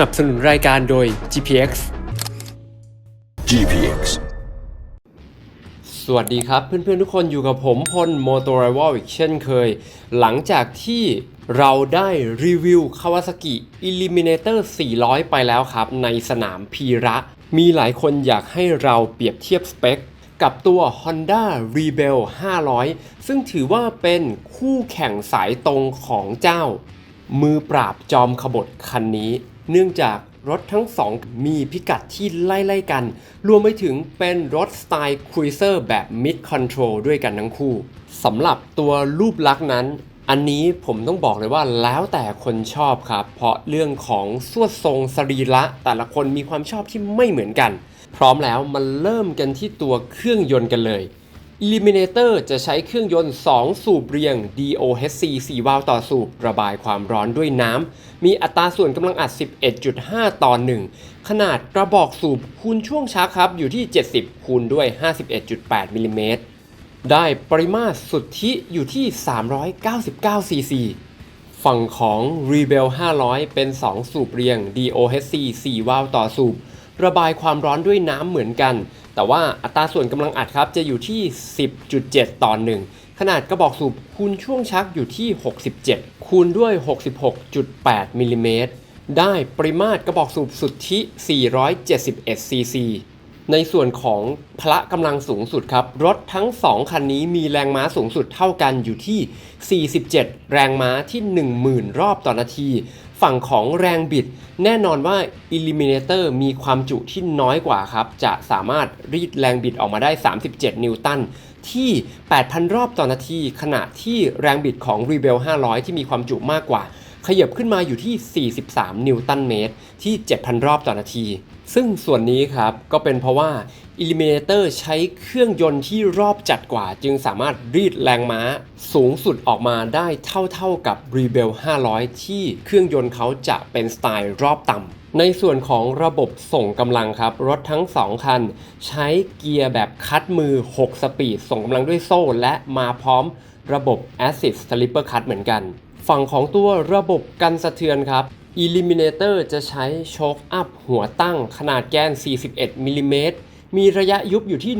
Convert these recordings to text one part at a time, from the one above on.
นับสนุนรายการโดย GPX GPX สวัสดีครับ เพื่อนๆทุกคนอยู่กับผมพล m o t o r i v a l อีกเช่นเคย หลังจากที่เราได้รีวิว Kawasaki Eliminator 400 ไปแล้วครับ ในสนามพีระ มีหลายคนอยากให้เราเปรียบเทียบสเปคกับตัว Honda Rebel 500 ซึ่งถือว่าเป็นคู่แข่งสายตรงของเจ้า มือปราบจอมขบฏคันนี้ เนื่องจากรถทั้งสองมีพิกัดที่ไล่ๆกัน รวมไปถึงเป็นรถสไตล์ครูเซอร์แบบ Mid Control ด้วยกันทั้งคู่สำหรับตัวรูปลักษณ์นั้น อันนี้ผมต้องบอกเลยว่าแล้วแต่คนชอบครับ เพราะเรื่องของสวดทรงสรีระแต่ละคนมีความชอบที่ไม่เหมือนกัน พร้อมแล้วมันเริ่มกันที่ตัวเครื่องยนต์กันเลย Eliminator จะใช้เครื่องยนต์ 2 สูบเรียง DOHC 4 วาล์วต่อสูบ ระบายความร้อนด้วยน้ำ มีอัตราส่วนกำลังอัด 11.5 ต่อ 1 ขนาดกระบอกสูบคูณช่วงชักครับ อยู่ที่ 70 คูณด้วย 51.8 มิลลิเมตร ได้ปริมาตรสุทธิอยู่ที่ 399 ซีซี ฝั่งของ Rebel 500 เป็น 2 สูบเรียง DOHC 4 วาล์วต่อสูบ ระบายความร้อนด้วยน้ำเหมือนกัน แต่ว่าอัตราส่วนกำลังอัดครับจะอยู่ที่ 10.7 ต่อ 1 ขนาดกระบอกสูบคูณช่วงชักอยู่ที่ 67 คูณด้วย 66.8 มิลลิเมตร ได้ปริมาตรกระบอกสูบสุทธิ 471 ซีซี ในส่วนของพละกำลังสูงสุดครับ รถทั้ง 2 คันนี้มีแรงม้าสูงสุดเท่ากันอยู่ที่ 47 แรงม้าที่ 10,000 รอบต่อนาที ฝั่งของแรงบิด แน่นอนว่า Eliminator มีความจุที่น้อยกว่าครับ จะสามารถรีดแรงบิดออกมาได้ 37 นิวตันที่ 8,000 รอบต่อนาที ขณะที่แรงบิดของ Rebel 500 ที่มีความจุมากกว่า ขยับขึ้นมาอยู่ที่ 43 นิวตันเมตร ที่ 7,000 รอบต่อนาที ซึ่งส่วนนี้ครับ ก็เป็นเพราะว่า Eliminator ใช้เครื่องยนต์ที่รอบจัดกว่า จึงสามารถรีดแรงม้า สูงสุดออกมาได้เท่าๆกับ Rebel 500 ที่เครื่องยนต์เขาจะเป็นสไตล์รอบต่ำในส่วนของระบบส่งกำลังครับ รถทั้ง 2 คัน ใช้เกียร์แบบคัดมือ 6 สปีด ส่งกำลังด้วยโซ่ และมาพร้อมระบบ Assist Slipper Cut เหมือนกัน ฝั่งของตัวระบบกันสะเทือนครับ Eliminator จะใช้โชคอัพหัวตั้งขนาดแกน 41มิลลิเมตรมีระยะยุบอยู่ที่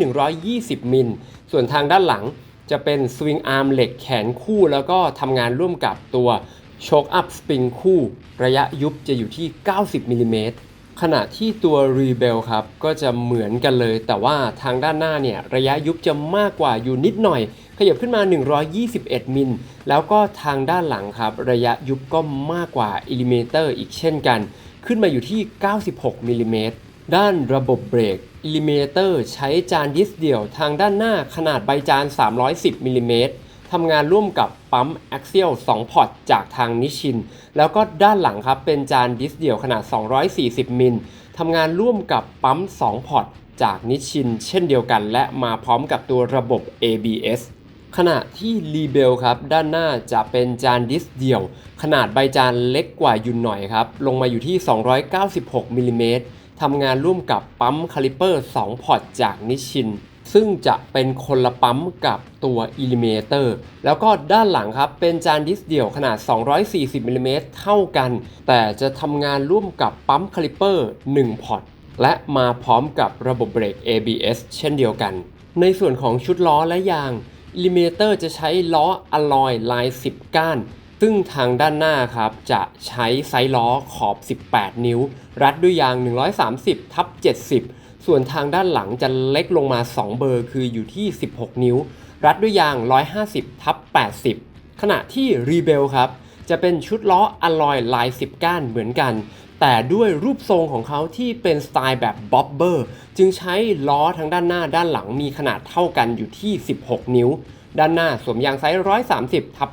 120 มิล ส่วนทางด้านหลังจะเป็นสวิงอาร์มเหล็กแขนคู่แล้วก็ทำงานร่วมกับตัวโชคอัพสปริงคู่ ระยะยุบจะอยู่ที่ 90มิลลิเมตร ขณะที่ตัว Rebel ครับ ก็จะเหมือนกันเลย แต่ว่าทางด้านหน้าเนี่ย ระยะยุบจะมากกว่าอยู่นิดหน่อย ขยับขึ้นมา 121 มิล แล้วก็ทางด้านหลังครับ ระยะยุบก็มากกว่า Eliminator อีกเช่นกัน ขึ้นมาอยู่ที่ 96 มิลลิเมตรด้านระบบเบรก Eliminator ใช้จานดิสเดียว ทางด้านหน้าขนาดใบจาน 310 มิลลิเมตร ทำงานร่วมกับปั๊ม Axial 2 พอร์ตจากทางนิชิน แล้วก็ด้านหลังครับเป็นจานดิสเดี่ยวขนาด 240 มิลทำงานร่วมกับปั๊ม 2 พอร์ตจากนิชิน เช่นเดียวกัน และมาพร้อมกับตัวระบบ ABS ขณะที่ r e b e l ครับด้านหน้าจะเป็นจานดิสเดี่ยว ขนาดใบจานเล็กกว่าอยู่หน่อยครับ ลงมาอยู่ที่ 296มิลลิเมตรทำงานร่วมกับปั๊มคาลิเปอร์ 2 พอร์ตจากนิชิน ซึ่งจะเป็นคนละปั๊มกับตัว Eliminator แล้วก็ด้านหลังครับ เป็นจานดิสเดี่ยวขนาด 240มิลลิเมตรเท่ากัน แต่จะทำงานร่วมกับปั๊มคลิปเปอร์ 1 พอร์ต และมาพร้อมกับระบบเบรก ABS เช่นเดียวกัน ในส่วนของชุดล้อและยาง Eliminator จะใช้ล้ออลลอยลาย 10 ก้าน ซึ่งทางด้านหน้าครับจะใช้ไซส์ล้อขอบ 18 นิ้ว รัดด้วยยาง 130ทับ70 ส่วนทางด้านหลังจะเล็กลงมา 2 เบอร์คืออยู่ที่ 16 นิ้ว รัดด้วยยาง 150ทับ80 ขณะที่ Rebel ครับ จะเป็นชุดล้ออลลอยลาย 10 ก้านเหมือนกัน แต่ด้วยรูปทรงของเขาที่เป็นสไตล์แบบบ๊อบเบอร์จึงใช้ล้อทั้งด้านหน้าด้านหลังมีขนาดเท่ากันอยู่ที่ 16 นิ้ว ด้านหน้าสวมยางไซส์130ทับ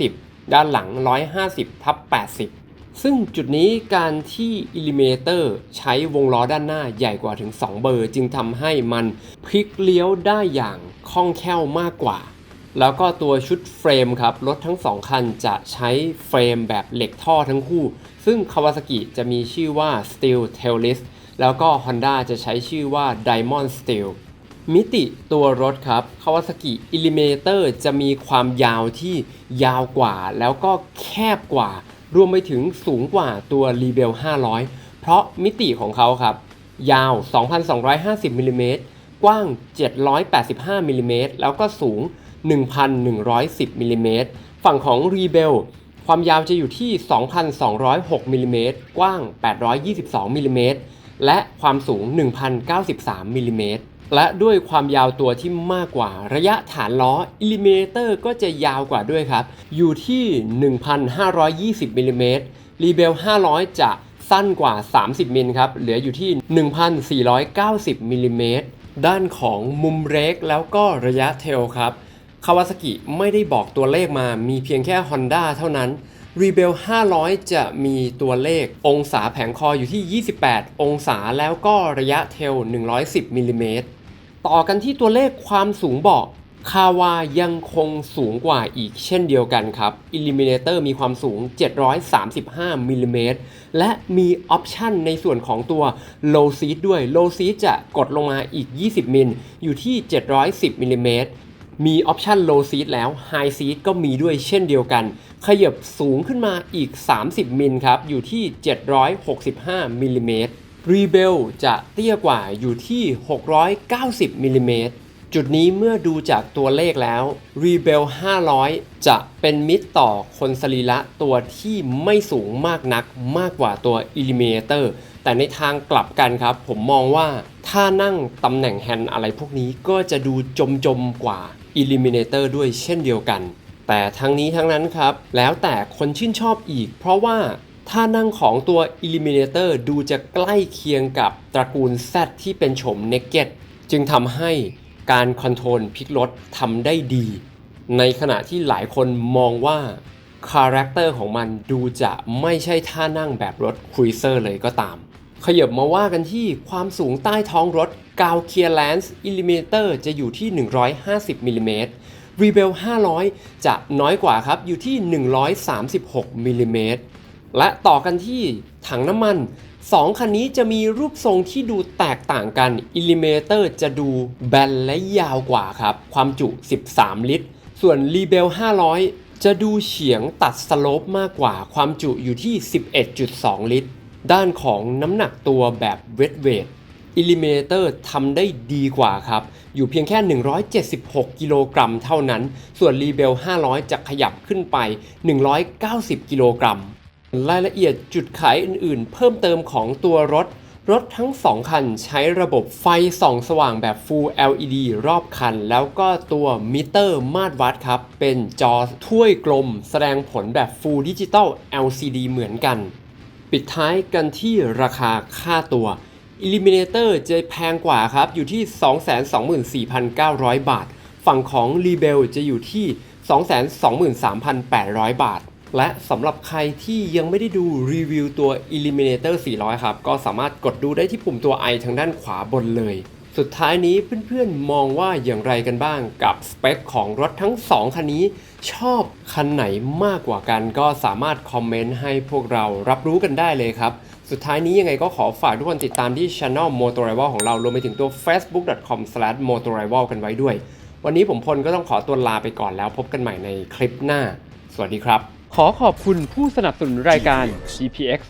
90 ด้านหลัง 150ทับ80 ซึ่งจุดนี้การที่ Eliminator ใช้วงล้อด้านหน้าใหญ่กว่าถึง 2 เบอร์ จึงทำให้มันพลิกเลี้ยวได้อย่างคล่องแคล่วมากกว่า แล้วก็ตัวชุดเฟรมครับ รถทั้ง 2 คันจะใช้เฟรมแบบเหล็กท่อทั้งคู่ ซึ่ง Kawasaki จะมีชื่อว่า Steel Tailless แล้วก็ Honda จะใช้ชื่อว่า Diamond Steel มิติตัวรถครับ Kawasaki Eliminator จะมีความยาวที่ยาวกว่า แล้วก็แคบกว่า รวมไปถึงสูงกว่าตัว Rebel 500 เพราะมิติของเขาครับ ยาว 2,250มิลลิเมตรกว้าง 785มิลลิเมตรแล้วก็สูง 1,110มิลลิเมตรฝั่งของ Rebel ความยาวจะอยู่ที่ 2,206มิลลิเมตรกว้าง 822มิลลิเมตรและความสูง 1,093มิลลิเมตร และด้วยความยาวตัวที่มากกว่า ระยะฐานล้อ Eliminator ก็จะยาวกว่าด้วยครับ อยู่ที่ 1,520มิลลิเมตร Rebel 500 จะสั้นกว่า 30มิลครับ เหลืออยู่ที่ 1,490มิลลิเมตรด้านของมุมเรกแล้วก็ระยะเทลครับคาวาซากิไม่ได้บอกตัวเลขมามีเพียงแค่ Honda เท่านั้น Rebel 500 จะมีตัวเลของศาแผงคออยู่ที่ 28 องศาแล้วก็ระยะเทล 110มิลลิเมตร ต่อกันที่ตัวเลขความสูงเบาะคาวายังคงสูงกว่าอีกเช่นเดียวกันครับ Eliminator มีความสูง 735มิลลิเมตรและมีออปชันในส่วนของตัว Low Seat ด้วย Low Seat จะกดลงมาอีก 20 มิล อยู่ที่ 710มิลลิเมตรมีออปชัน Low Seat แล้ว High Seat ก็มีด้วยเช่นเดียวกัน ขยับสูงขึ้นมาอีก 30 มิลครับ อยู่ที่ 765มิลลิเมตร Rebel จะเตี้ยกว่าอยู่ที่ 690มิลลิเมตรจุดนี้เมื่อดูจากตัวเลขแล้ว Rebel 500 จะเป็นมิตรต่อคนสรีระตัวที่ไม่สูงมากนักมากกว่าตัว Eliminator แต่ในทางกลับกันครับ ผมมองว่าถ้านั่งตำแหน่งแฮนด์อะไรพวกนี้ก็จะดูจมจมๆกว่า Eliminator ด้วยเช่นเดียวกัน แต่ทั้งนี้ทั้งนั้นครับ แล้วแต่คนชื่นชอบอีก เพราะว่า ท่านั่งของตัว Eliminator ดูจะใกล้เคียงกับตระกูล Z ที่เป็นโฉม Naked จึงทำให้การคอนโทรลพลิกรถทำได้ดี ในขณะที่หลายคนมองว่าคาแรคเตอร์ของมันดูจะไม่ใช่ท่านั่งแบบรถครูเซอร์เลยก็ตาม ขยับมาว่ากันที่ความสูงใต้ท้องรถกาวเคียร์แลนซ์อิลิเมเตอร์จะอยู่ที่ 150มิลลิเมตร Rebel 500 จะน้อยกว่าครับอยู่ที่ 136มิลลิเมตร และต่อกันที่ถังน้ำมัน 2 คันนี้จะมีรูปทรงที่ดูแตกต่างกัน Eliminator จะดูแบนและยาวกว่าครับ ความจุ 13 ลิตร ส่วน Rebel 500 จะดูเฉียงตัดสโลปมากกว่า ความจุอยู่ที่ 11.2 ลิตร ด้านของน้ำหนักตัวแบบเวทเวท Eliminator ทำได้ดีกว่าครับ อยู่เพียงแค่ 176 กิโลกรัมเท่านั้น ส่วน Rebel 500 จะขยับขึ้นไป 190 กิโลกรัม รายละเอียดจุดขายอื่นๆ เพิ่มเติมของตัวรถ รถทั้ง 2 คันใช้ระบบไฟส่องสว่างแบบ Full LED รอบคัน แล้วก็ตัวมิเตอร์มาตรวัดครับ เป็นจอถ้วยกลม แสดงผลแบบ Full Digital LCD เหมือนกัน ปิดท้ายกันที่ราคาค่าตัว Eliminator จะแพงกว่าครับ อยู่ที่ 224,900 บาท ฝั่งของ Rebel จะอยู่ที่ 223,800 บาท และสำหรับใครที่ยังไม่ได้ดูรีวิวตัว Eliminator 400 ครับ ก็สามารถกดดูได้ที่ปุ่มตัว i ทางด้านขวาบนเลย สุดท้ายนี้เพื่อนๆมองว่าอย่างไรกันบ้างกับสเปคของรถทั้ง 2 คันนี้ ชอบคันไหนมากกว่ากัน ก็สามารถคอมเมนต์ให้พวกเรารับรู้กันได้เลยครับสุดท้ายนี้ยังไงก็ขอฝากทุกคนติดตามที่ Channel Motorival ของเรารวมไปถึงตัว facebook.com/motorival กันไว้ด้วย วันนี้ผมพลก็ต้องขอตัวลาไปก่อนแล้วพบกันใหม่ในคลิปหน้า สวัสดีครับ ขอขอบคุณผู้สนับสนุนรายการ GPX